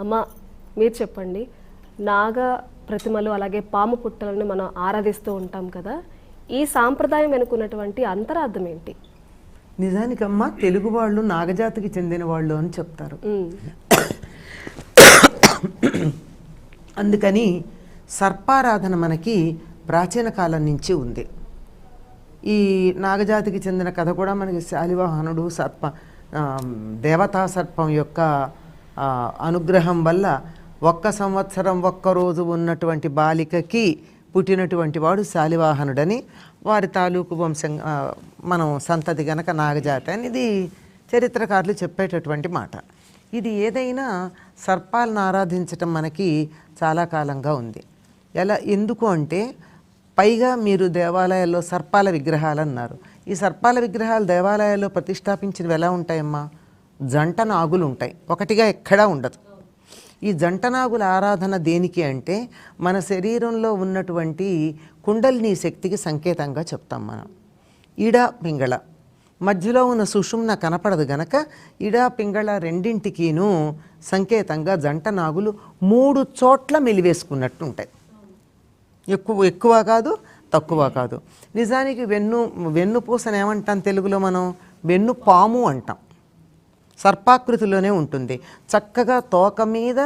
అమ్మ మీరు చెప్పండి. నాగ ప్రతిమలు అలాగే పాము పుట్టలను మనం ఆరాధిస్తూ ఉంటాం కదా. ఈ సాంప్రదాయం వెనుకున్నటువంటి అంతరార్థం ఏంటి? నిజానికమ్మా తెలుగు వాళ్ళు నాగజాతికి చెందిన వాళ్ళు అని చెప్తారు. అందుకని సర్పారాధన మనకి ప్రాచీన కాలం నుంచి ఉంది. ఈ నాగజాతికి చెందిన కథ కూడా మనకి శాలివాహనుడు సర్ప దేవతా సర్పం యొక్క అనుగ్రహం వల్ల ఒక్క సంవత్సరం ఒక్క రోజు ఉన్నటువంటి బాలికకి పుట్టినటువంటి వాడు శాలివాహనుడని వారి తాలూకు వంశం మనం సంతతి గనక నాగజాతి అని ఇది చరిత్రకారులు చెప్పేటటువంటి మాట. ఇది ఏదైనా సర్పాలను ఆరాధించటం మనకి చాలా కాలంగా ఉంది. ఎలా ఎందుకు అంటే పైగా మీరు దేవాలయాల్లో సర్పాల విగ్రహాలు అన్నారు. ఈ సర్పాల విగ్రహాలు దేవాలయాల్లో ప్రతిష్టాపించినవి ఎలా ఉంటాయమ్మా? జంట నాగులు ఉంటాయి. ఒకటిగా ఎక్కడా ఉండదు. ఈ జంట నాగుల ఆరాధన దేనికి అంటే మన శరీరంలో ఉన్నటువంటి కుండలిని శక్తికి సంకేతంగా చెప్తాం మనం. ఇడ పింగళ. మధ్యలో ఉన్న సుషుమ్న కనపడదు గనక ఇడా పింగళ రెండింటికీను సంకేతంగా జంట నాగులు మూడు చోట్ల మెలివేసుకున్నట్టు ఉంటాయి. ఎక్కువ ఎక్కువ కాదు తక్కువ కాదు. నిజానికి వెన్ను వెన్నుపూసను ఏమంటాం తెలుగులో మనం? వెన్ను పాము అంటాం. సర్పాకృతిలోనే ఉంటుంది. చక్కగా తోక మీద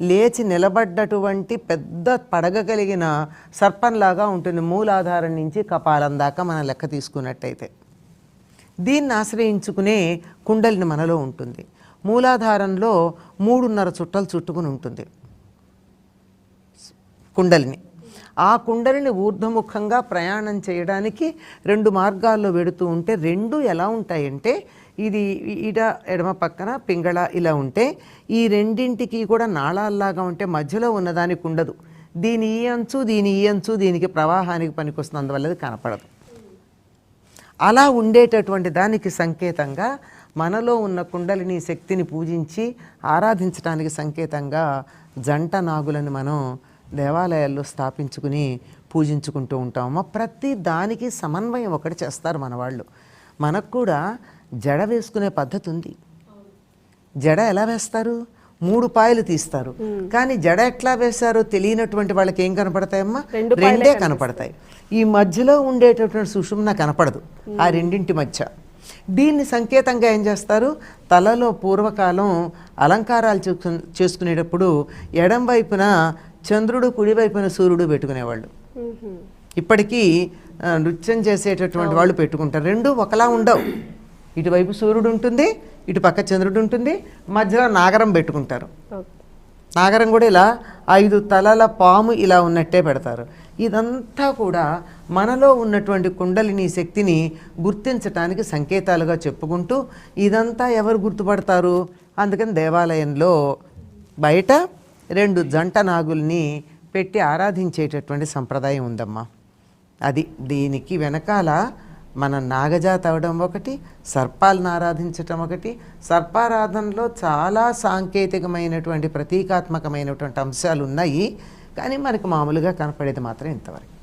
లేచి నిలబడ్డటువంటి పెద్ద పడగ కలిగిన సర్పంలాగా ఉంటుంది మూలాధారం నుంచి కపాలం దాకా మనం లెక్క తీసుకున్నట్టయితే. దీన్ని ఆశ్రయించుకునే కుండలిని మనలో ఉంటుంది. మూలాధారంలో మూడున్నర చుట్టలు చుట్టుకుని ఉంటుంది. కుండలిని. ఆ కుండలిని ఊర్ధ్వముఖంగా ప్రయాణం చేయడానికి రెండు మార్గాల్లో వెడుతూ ఉంటే రెండు ఎలా ఉంటాయంటే ఇది ఇడ ఎడమ పక్కన పింగళ ఇలా ఉంటే ఈ రెండింటికి కూడా నాళాల్లాగా ఉంటే మధ్యలో ఉన్నదానికి ఉండదు. దీని ఈ అంచు దీని ఈ అంచు దీనికి ప్రవాహానికి పనికొస్తుంది అందువల్ల అది కనపడదు. అలా ఉండేటటువంటి దానికి సంకేతంగా మనలో ఉన్న కుండలిని శక్తిని పూజించి ఆరాధించడానికి సంకేతంగా జంట నాగులను మనం దేవాలయాల్లో స్థాపించుకుని పూజించుకుంటూ ఉంటాము ప్రతి దానికి సమన్వయం ఒకటి చేస్తారు మన వాళ్ళు మనకు కూడా జడ వేసుకునే పద్ధతి ఉంది. జడ ఎలా వేస్తారు? మూడు పాయలు తీస్తారు. కానీ జడ ఎట్లా వేశారో తెలియనటువంటి వాళ్ళకి ఏం కనపడతాయమ్మా? రెండు కనపడతాయి. ఈ మధ్యలో ఉండేటటువంటి సుషుమ్న కనపడదు. ఆ రెండింటి మధ్య. దీన్ని సంకేతంగా ఏం చేస్తారు? తలలో పూర్వకాలం అలంకారాలు చేసుకు- చేసుకునేటప్పుడు ఎడం వైపున చంద్రుడు కుడి వైపున సూర్యుడు పెట్టుకునేవాళ్ళు. ఇప్పటికీ నృత్యం చేసేటటువంటి వాళ్ళు పెట్టుకుంటారు. రెండు ఒకలా ఉండవు. ఇటువైపు సూర్యుడు ఉంటుంది ఇటు పక్క చంద్రుడు ఉంటుంది మధ్యలో నాగరం పెట్టుకుంటారు. నాగరం కూడా ఇలా ఐదు తలల పాము ఇలా ఉన్నట్టే పెడతారు. ఇదంతా కూడా మనలో ఉన్నటువంటి కుండలిని శక్తిని గుర్తించటానికి సంకేతాలుగా చెప్పుకుంటూ ఇదంతా ఎవరు గుర్తుపడతారు? అందుకని దేవాలయంలో బయట రెండు జంట నాగుల్ని పెట్టి ఆరాధించేటటువంటి సంప్రదాయం ఉందమ్మా. అది దీనికి వెనకాల మన నాగజాతి అవడం ఒకటి సర్పాలను ఆరాధించటం ఒకటి సర్పారాధనలో చాలా సాంకేతికమైనటువంటి ప్రతీకాత్మకమైనటువంటి అంశాలు ఉన్నాయి కానీ మనకు మామూలుగా కనపడేది మాత్రం ఇంతవరకు.